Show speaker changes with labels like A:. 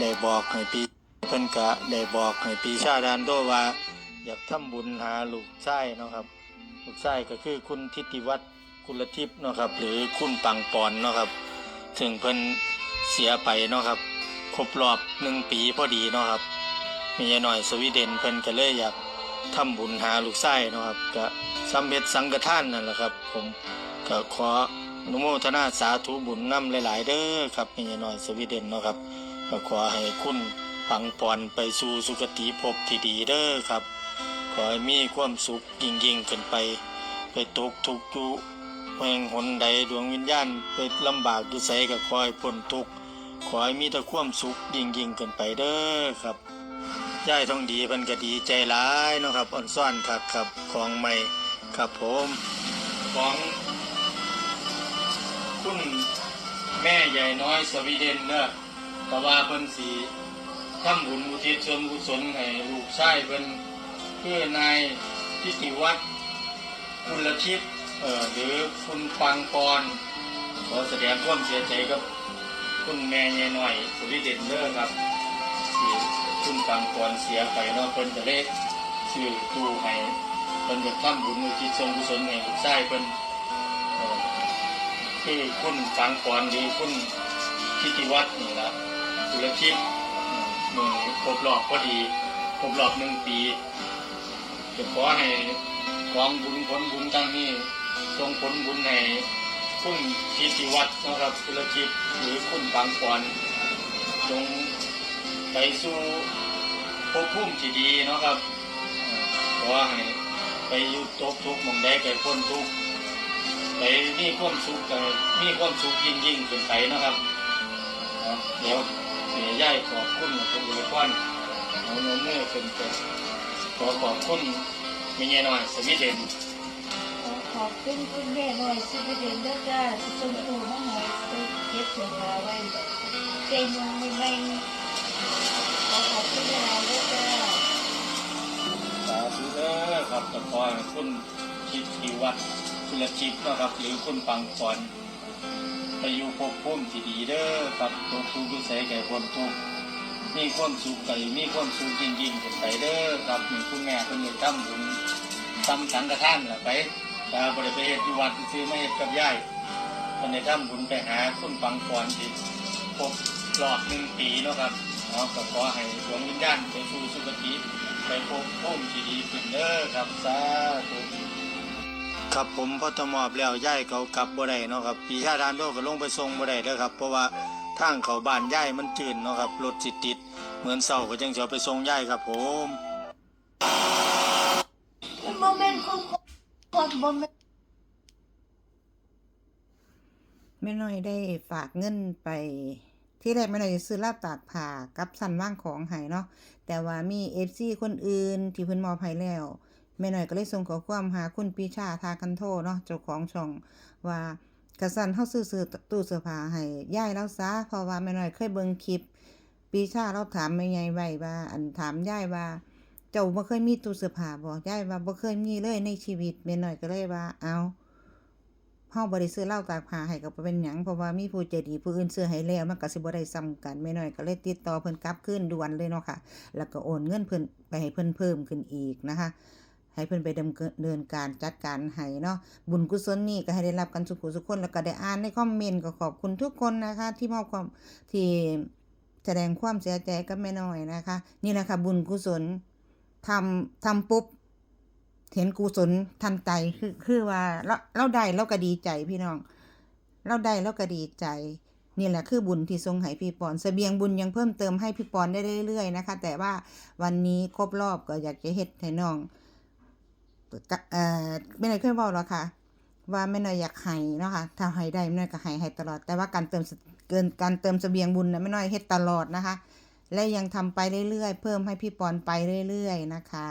A: ได้บอกให้ปีเพิ่นกะได้บอกให้ปีชาดานโดว่า อยากทำบุญหาลูกชายเนาะครับ ลูกชายก็คือคุณทิติวัฒน์กุลทิพย์เนาะครับ หรือคุณปังปอนเนาะครับถึงเพิ่นเสียไปเนาะครับครบรอบหนึ่งปีพอดีเนาะครับ มีหน่อยสวีเดนเพิ่นก็เลยอยากทำบุญหาลูกชายเนาะครับก็สำเร็จสังฆทานนั่นแหละครับ ผมก็ขออนุโมทนาสาธุบุญนำหลาย ๆ เด้อครับมีหน่อยสวีเดนเนาะครับ ก็ขอให้คุณปังปอนไปสู่สุคติภพที่ดีเด้อครับ ขอให้มีความสุขยิ่งยิ่งๆขึ้นไป ไปตกทุกข์อยู่แห่งหนใดดวงวิญญาณไปลำบากอยู่ไสก็ขอให้พ้นทุกข์ขอให้มีแต่ความสุขยิ่งยิ่งๆขึ้นไปเด้อครับย่ายทองดีเพิ่นก็ดีใจหลายนะครับอ่อนซ่อนครับครับของใหม่ครับผมของคุณแม่ใหญ่น้อยสวีเดนเด้อเพราะว่าเพิ่นสิทำบุญอุทิศส่วนกุศลให้ลูกชายเพิ่นคือนายทิติวัฒน์กุลทิพย์เอ่อหรือคุณปังปอนขอแสดงความเสียใจกับคุณแม่ใหญ่น้อยสวีเดนเด้อครับที่คุณปังปอนเสียไปเนาะเพิ่นจะเลยซื้อตู้ให้เพิ่นจะทำบุญอุทิศส่วนกุศลให้ลูกชายเพิ่นเอ่อคือคุณปังปอนหรือคุณทิติวัฒน์นี่ละ ธุรกิจมือครบรอบพอดีครบรอบหนึ่งปีจะขอให้ของบุญผลบุญตั้งนี้ทรงผลบุญให้คุณทิติวัฒน์นะครับธุรกิจหรือคุณปังปอนจงไปสู่ภพภูมิที่ดีนะครับเอ่อขอให้ไปอยู่ตกทุกข์มองได้ไปพ้นทุกข์ไปมีความสุขกันมีความสุขยิ่งยิ่งๆขึ้นไปนะครับเนาะเดี๋ยว เสียย่ายขอบคุณคุณบุญพรเอาโน้มมือขึ้นไปขอขอบคุณมีเงี้ยหน่อยสวีเดน
B: ขอขอบคุณคุณแม่หน่อยสวีเดนด้วยจ้าที่ส่งตู้มาให้ไปเก็บเสื้อผ้าไว้เต็มยังไม่ไม่ขอขอบคุณหลายด้วยจ้า
A: สาธุเด้อครับต่ขอให้คุณคิดที่วัดธุรกิจนาะครับหรือคุณปังปอน ไปอยู่ภพภูมิที่ดีเด้อครับทุกทุกข์ทุกใสแก่คนทุกข์มีความสุขใจมีความสุขยิ่งยิ่งๆขึ้นไปเด้อครับมีคุณแม่เพิ่นได้ทำบุญทำสังฆทานละไปตาบ่ได้ไปเฮ็ดที่วัดซื้อไมาเฮ็ดกับยายเพิ่นได้ทำบุญไปหาคุณปังปอนที่ครบรอบหนึ่งปีเนาะครับเนาะก็ขอให้ดวงวิญญาณไปสู่สุคติไปพบภูมิที่ดีขึ้นเด้อครับสาธุ ครับผมพอตมอบแล้วย่ายเขากลับบ่ได้เนาะครับปีชาดานโดก็ลงไปส่งบ่ได้เด้อครับ เพราะว่าทางเขาบ้านย่ายมันจืดเนาะครับรถสิติด เหมือนเสาก็จังจะเอาไปส่งย่ายครับผม
B: โมเมนต์คุณคนโมเมนต์
C: แม่น้อยได้ฝากเงินไปที่แรกแม่น้อยจะซื้อลาบตากผ่ากับสันว่างของให้เนาะแต่ว่ามีเอฟซีคนอื่นที่เพิ่นมอบให้แล้ว แม่น้อยก็เลยส่งขอความหาคุณปีชาทากันโทเนาะเจ้าของช่องว่ากระสันเฮาซื้อซื้อตู้เสื้อผ้าให้ย่ายแล้วซะเพราะว่าแม่น้อยเคยเบิ่งคลิป ปีชาเราถามแม่ใหญ่ไว้ว่า อันถามย่ายว่า เจ้าบ่เคยมีตู้เสื้อผ้าบ่ย่ายว่าบ่เคยมีเลยในชีวิตแม่น้อยก็เลยว่าเอาเฮาบ่ได้ซื้อเหล้าตากผ้าให้ก็บ่เป็นหยังเพราะว่ามีผู้ใจดีผู้อื่นซื้อให้แล้วมันก็สิบ่ได้ซ้ำกันแม่น้อยก็เลยติดต่อเพิ่นกลับคืนด่วนเลยเนาะค่ะ แล้วก็โอนเงินเพิ่นไปให้เพิ่นเพิ่มขึ้นอีกนะคะ ให้เพิ่นไปดำเนินการจัดการให้เนาะบุญกุศลนี่ก็ให้ได้รับกันสุขสุขคนแล้วก็ได้อ่านในคอมเมนต์ก็ขอบคุณทุกคนนะคะ ที่มอบความที่แสดงความเสียใจกับแม่น้อยนะคะ นี่แหละค่ะบุญกุศลทำทำปุ๊บเห็นกุศลทันใจคือคือว่าเราเราได้เราก็ดีใจพี่น้อง เราได้เราก็ดีใจ นี่แหละคือบุญที่ทรงให้พี่ปอนเสบียงบุญยังเพิ่มเติมให้พี่ปอนได้เรื่อยๆนะคะ แต่ว่าวันนี้ครบรอบก็อยากจะเฮ็ดให้น้อง เอ่อไม่ได้เคยบอกหรอกค่ะ ว่าไม่น้อยอยากให้เนาะค่ะถ้าให้ได้ไม่น้อยก็ให้ให้ตลอด แต่ว่าการเติมเกินการเติมเสบียงบุญนะไม่น้อยเฮ็ดตลอดนะคะ และยังทำไปเรื่อยๆ เพิ่มให้พี่ปอนไปเรื่อยๆนะคะ